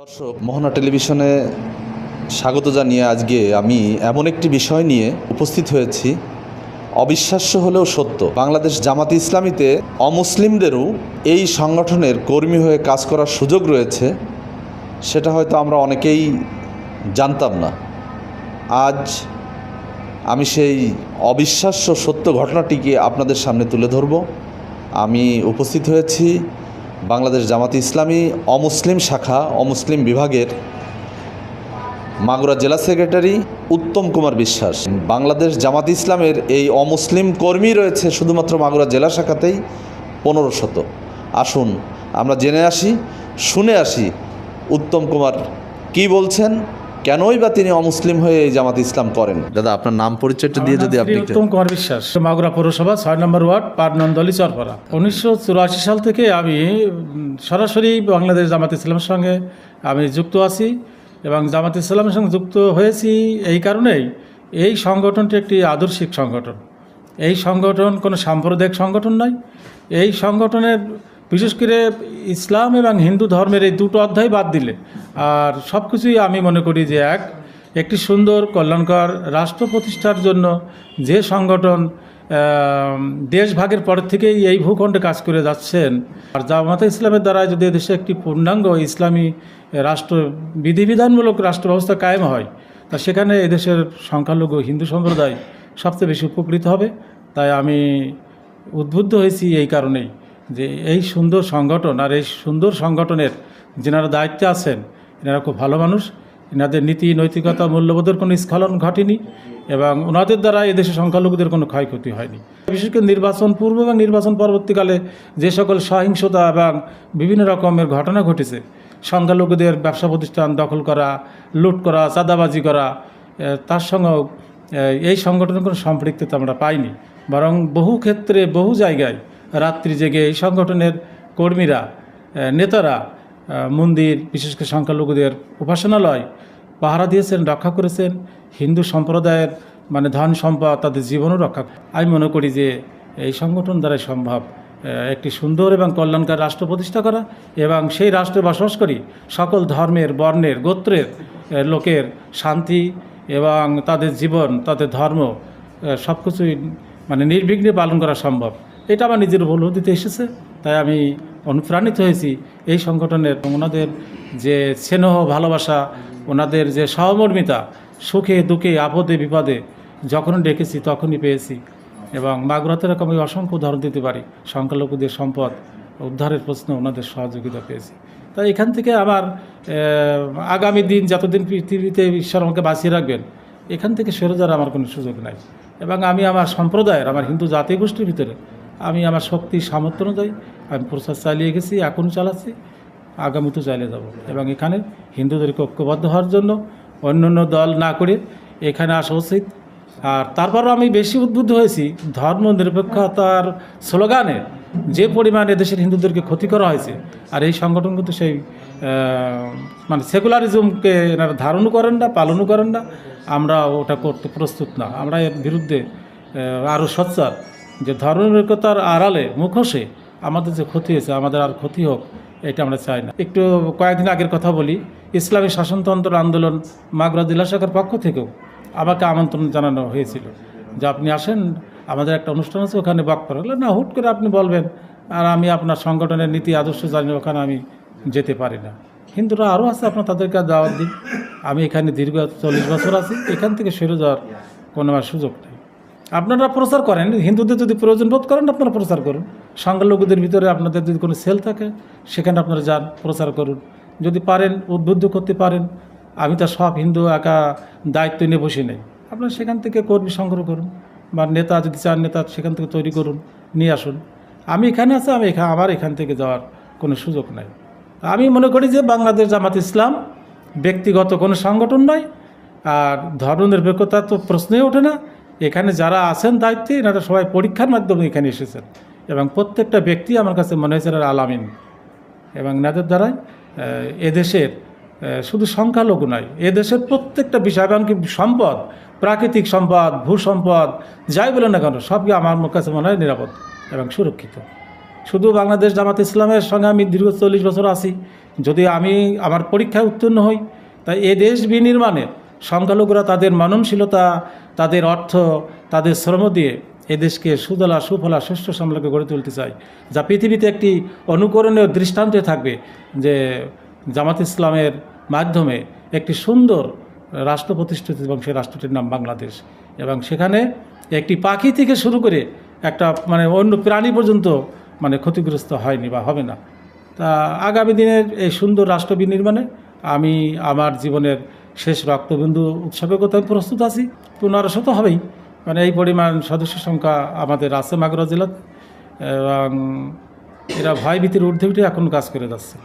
দর্শক, মোহনা টেলিভিশনে স্বাগত জানিয়ে আজকে আমি এমন একটি বিষয় নিয়ে উপস্থিত হয়েছি। অবিশ্বাস্য হলেও সত্য, বাংলাদেশ জামাত ইসলামীতে অমুসলিমদেরও এই সংগঠনের কর্মী হয়ে কাজ করার সুযোগ রয়েছে, সেটা হয়তো আমরা অনেকেই জানতাম না। আজ আমি সেই অবিশ্বাস্য সত্য ঘটনাটিকে আপনাদের সামনে তুলে ধরব। আমি উপস্থিত হয়েছি বাংলাদেশ জামাতে ইসলামী অমুসলিম শাখা অমুসলিম বিভাগের মাগুরা জেলা সেক্রেটারি উত্তম কুমার বিশ্বাস। বাংলাদেশ জামাত ইসলামের এই অমুসলিম কর্মী রয়েছে শুধুমাত্র মাগুরা জেলা শাখাতেই পনেরো শত। আসুন আমরা জেনে আসি, শুনে আসি উত্তম কুমার কি বলছেন কেনই বা তিনি অমুসলিম হয়ে এই জামাত ইসলাম করেন? দাদা আপনার নাম পরিচয়টা দিয়ে যদি আপনি একটু- উত্তম কুমার বিশ্বাস মাগুরা পৌরসভা ছয় নম্বর ওয়ার্ড পাটনন্দলি চরপাড়া। উনিশশো চুরাশি সাল থেকে আমি সরাসরি বাংলাদেশ জামাত ইসলামের সঙ্গে আমি যুক্ত আছি এবং জামাত ইসলামের সঙ্গে যুক্ত হয়েছি এই কারণেই এই সংগঠনটি একটি আদর্শিক সংগঠন। এই সংগঠন কোনো সাম্প্রদায়িক সংগঠন নয়। এই সংগঠনের বিশেষ করে ইসলাম এবং হিন্দু ধর্মের এই দুটো অধ্যায় বাদ দিলে, আর সব কিছুই আমি মনে করি যে এক, একটি সুন্দর, কল্যাণকর রাষ্ট্র প্রতিষ্ঠার জন্য যে সংগঠন দেশ ভাগের পর থেকেই এই ভূখণ্ডে কাজ করে যাচ্ছেন, আর জামাতে ইসলামের দ্বারা যদি দেশে একটি পূর্ণাঙ্গ ইসলামী রাষ্ট্র, বিধিবিধানমূলক রাষ্ট্র ব্যবস্থা কায়েম হয়, তা সেখানে এদেশের সংখ্যালঘু হিন্দু সম্প্রদায় সবচেয়ে বেশি উপকৃত হবে। তাই আমি উদ্বুদ্ধ হয়েছি এই কারণেই। যে এই সুন্দর সংগঠন আর এই সুন্দর সংগঠনের যেনারা দায়িত্বে আছেন, এনারা খুব ভালো মানুষ। এনাদের নীতি, নৈতিকতা, মূল্যবোধের কোনো স্খলন ঘটেনি এবং ওনাদের দ্বারা এদেশে সংখ্যালঘুদের কোনো ক্ষয়ক্ষতি হয়নি। বিশেষ করে নির্বাচন পূর্ব এবং নির্বাচন পরবর্তীকালে যে সকল সহিংসতা এবং বিভিন্ন রকমের ঘটনা ঘটেছে, সংখ্যালঘুদের ব্যবসা প্রতিষ্ঠান দখল করা, লুট করা, চাঁদাবাজি করা তার সঙ্গেও এই সংগঠনের কোনো সম্পৃক্ততা আমরা পাইনি। বরং বহু ক্ষেত্রে, বহু জায়গায় রাত্রি জেগে এই সংগঠনের কর্মীরা নেতারা মন্দির, বিশেষ করে সংখ্যালঘুদের উপাসনালয় পাহারা দিয়েছেন, রক্ষা করেছেন। হিন্দু সম্প্রদায়ের মানে ধন সম্পদ তাদের জীবনও রক্ষা আমি মনে করি যে এই সংগঠন দ্বারাই সম্ভব একটি সুন্দর এবং কল্যাণকার রাষ্ট্র প্রতিষ্ঠা করা এবং সেই রাষ্ট্রে বসবাস করি। সকল ধর্মের, বর্ণের, গোত্রের লোকের শান্তি এবং তাদের জীবন, তাদের ধর্ম সব কিছুই মানে নির্বিঘ্নে পালন করা সম্ভব। এটা আমার নিজের উপলব্ধিতে এসেছে। তাই আমি অনুপ্রাণিত হয়েছি এই সংগঠনের ওনাদের যে স্নেহ, ভালোবাসা, ওনাদের যে সহমর্মিতা, সুখে, দুঃখে, আপদে, বিপদে যখন ডেকেছি তখনই পেয়েছি এবং মাগুরাতে এরকম আমি অসংখ্য উদাহরণ দিতে পারি। সংখ্যালঘুদের সম্পদ, উদ্ধারের প্রশ্ন ওনাদের সহযোগিতা পেয়েছি। তাই এখান থেকে আমার আগামী দিন যতদিন পৃথিবীতে ঈশ্বর আমাকে বাঁচিয়ে রাখবেন, এখান থেকে সরে যাওয়ার আমার কোনো সুযোগ নাই। এবং আমি আমার সম্প্রদায়ের, আমার হিন্দু জাতি গোষ্ঠীর ভিতরে আমি আমার শক্তি সামর্থ্য অনুযায়ী আমি প্রচার চালিয়ে গেছি এখনও চালাচ্ছি আগামীতেও চালিয়ে যাব এবং এখানে হিন্দুদেরকে ঐক্যবদ্ধ হওয়ার জন্য অন্য অন্য দল না করে এখানে আসা উচিত। আর তারপরও আমি বেশি উদ্বুদ্ধ হয়েছি, ধর্ম নিরপেক্ষতার স্লোগানে যে পরিমাণে দেশের হিন্দুদেরকে ক্ষতি করা হয়েছে, আর এই সংগঠন কিন্তু সেই মানে সেকুলারিজমকে এনারা ধারণও করেন না, পালনও করেন না। আমরা ওটা করতে প্রস্তুত না। আমরা এর বিরুদ্ধে আরও সোচ্চার যে ধর্মনিরপেক্ষতার আড়ালে মুখোশে আমাদের যে ক্ষতি হয়েছে, আমাদের আর ক্ষতি হোক, এটা আমরা চাই না। একটু কয়েকদিন আগের কথা বলি, ইসলামী শাসনতন্ত্র আন্দোলন মাগরা জেলা শাখার পক্ষ থেকেও আমাকে আমন্ত্রণ জানানো হয়েছিল যে আপনি আসেন, আমাদের একটা অনুষ্ঠান আছে, ওখানে বক্তব্য হলো না, হুট করে আপনি বলবেন, আর আমি আপনার সংগঠনের নীতি, আদর্শ জানি, ওখানে আমি যেতে পারি না। হিন্দুরা আরও আছে, আপনার তাদেরকে দাওয়াত দিন আমি এখানে দীর্ঘ চল্লিশ বছর আছি, এখান থেকে সরে যাওয়ার কোনো আমার সুযোগ নেই। আপনারা প্রচার করেন, হিন্দুদের যদি প্রয়োজন বোধ করেন, আপনারা প্রচার করুন। সংখ্যালঘুদের ভিতরে আপনাদের যদি কোনো সেল থাকে, সেখানে আপনারা যান, প্রচার করুন। যদি পারেন, উদ্বুদ্ধ করতে পারেন, আমি তো সব হিন্দু একা দায়িত্ব নিয়ে বসে নেই। আপনারা সেখান থেকে কর্মী সংগ্রহ করুন, বা নেতা যদি চান, নেতা সেখান থেকে তৈরি করুন, নিয়ে আসুন। আমি এখানে আছি, আমি এখানে আমার এখান থেকে যাওয়ার কোনো সুযোগ নাই। আমি মনে করি যে বাংলাদেশ জামাত ইসলাম ব্যক্তিগত কোনো সংগঠন নয়, আর ধর্মনিরপেক্ষতা তো প্রশ্নই ওঠে না। এখানে যারা আছেন দায়িত্বে, এনারা সবাই পরীক্ষার মাধ্যমে এখানে এসেছেন। এবং প্রত্যেকটা ব্যক্তি আমার কাছে মনে হয়েছে এনারা আলামিন। এবং এনাদের দ্বারাই এদেশের শুধু সংখ্যালঘু নয়, এদেশের প্রত্যেকটা বিষয় এমনকি সম্পদ, প্রাকৃতিক সম্পদ, ভূ সম্পদ, যাই বলে না কেন সবই আমার কাছে মনে হয় নিরাপদ এবং সুরক্ষিত। শুধু বাংলাদেশ জামাত ইসলামের সঙ্গে আমি দীর্ঘ চল্লিশ বছর আছি। যদি আমি আমার পরীক্ষায় উত্তীর্ণ হই, তাই এ দেশ বিনির্মাণে সংখ্যালঘুরা তাদের মাননশীলতা, তাদের অর্থ, তাদের শ্রম দিয়ে এ দেশকে সুদলা, সুফলা সুস্থ সামলাকে গড়ে তুলতে চাই যা পৃথিবীতে একটি অনুকরণীয় দৃষ্টান্তে থাকবে যে জামাত ইসলামের মাধ্যমে একটি সুন্দর রাষ্ট্র প্রতিষ্ঠিত এবং সেই রাষ্ট্রটির নাম বাংলাদেশ। এবং সেখানে একটি পাখি থেকে শুরু করে একটা মানে অন্য প্রাণী পর্যন্ত মানে ক্ষতিগ্রস্ত হয়নি বা হবে না। তা আগামী দিনের এই সুন্দর রাষ্ট্র বিনির্মাণে আমি আমার জীবনের শেষ রক্তবিন্দু উৎসবের কথা আমি প্রস্তুত আছি পুনরাশত হবেই। মানে এই পরিমাণ সদস্য সংখ্যা আমাদের আছে মাগুরা জেলাতে, এবং এরা ভয়ভীতির ঊর্ধ্বে এখন কাজ করে যাচ্ছে।